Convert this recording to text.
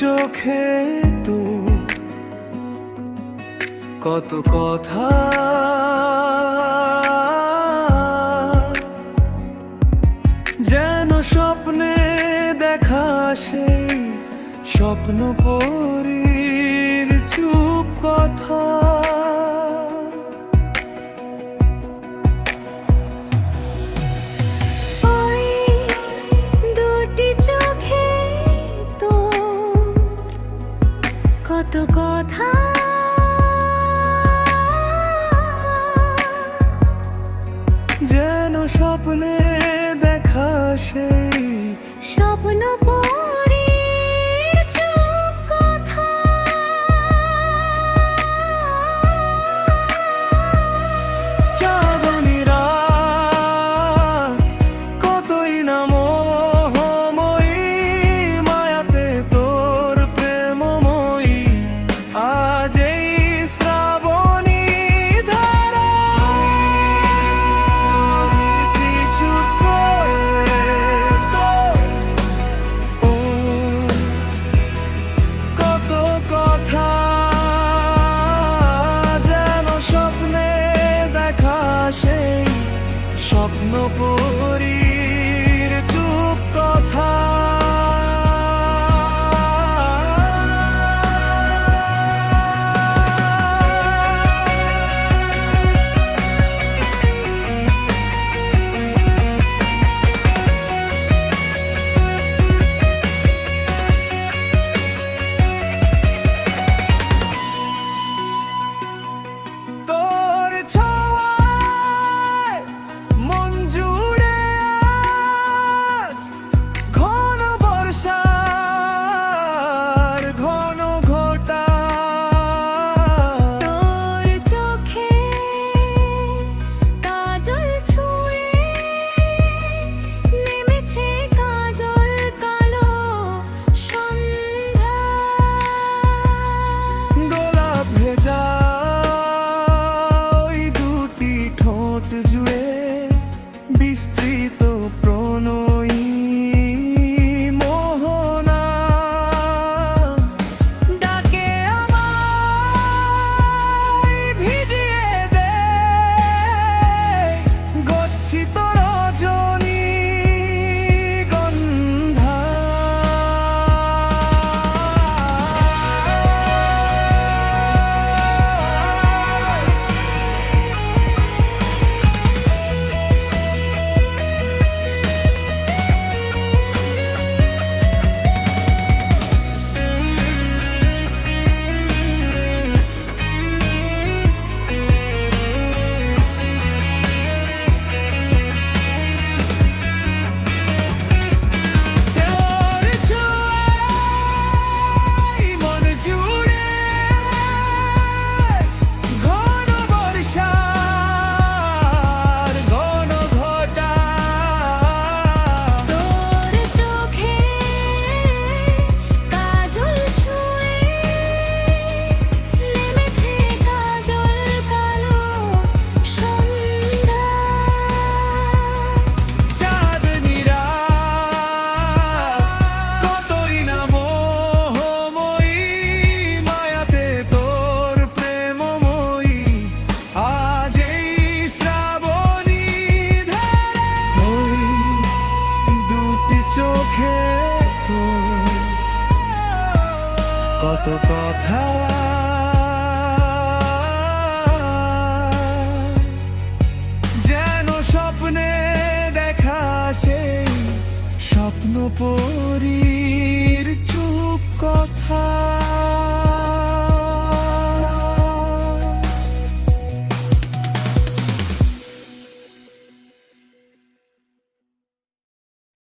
চোখে তো কত কথা। যেন স্বপ্নে দেখা সেই স্বপ্ন পরীর চুপ কথা। স্বপ্ন পরী Streets. কত কথা। যেন স্বপ্নে দেখা সে স্বপ্ন পরীর চুপ কথা।